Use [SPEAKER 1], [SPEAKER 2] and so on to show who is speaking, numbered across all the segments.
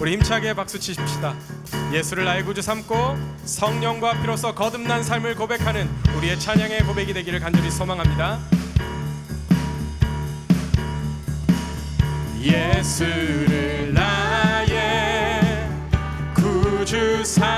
[SPEAKER 1] 우리 힘차게 박수 치십시다. 예수를 나의 구주 삼고 성령과 피로써 거듭난 삶을 고백하는 우리의 찬양의 고백이 되기를 간절히 소망합니다. 예수를 나의 구주 삼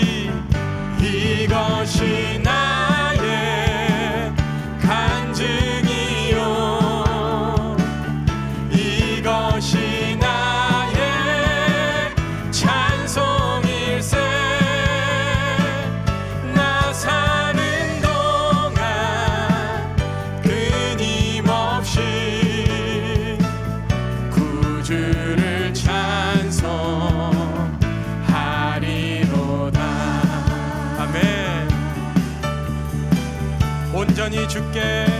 [SPEAKER 1] 이 주께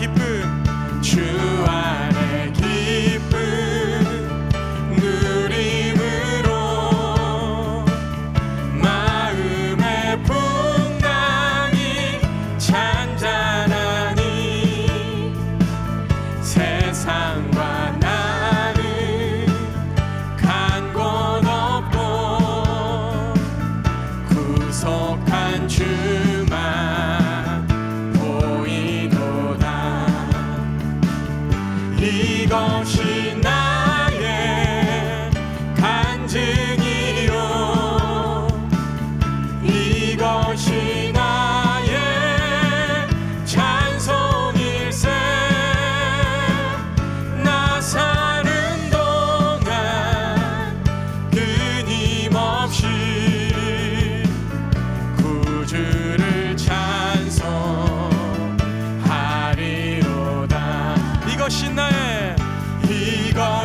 [SPEAKER 1] 기쁨 주 안에 기쁨 누림으로 마음의 풍랑이 잔잔하니 세상과 나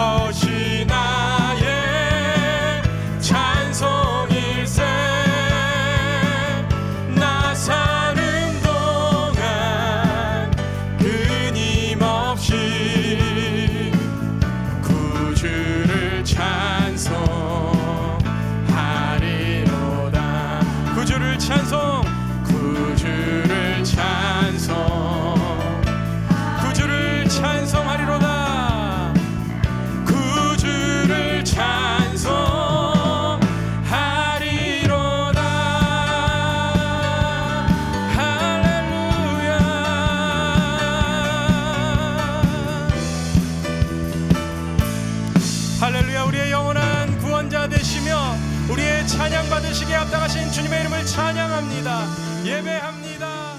[SPEAKER 1] gosh. 이기는 자 되시며 우리의 찬양 받으시기에 합당하신 주님의 이름을 찬양합니다. 예배합니다.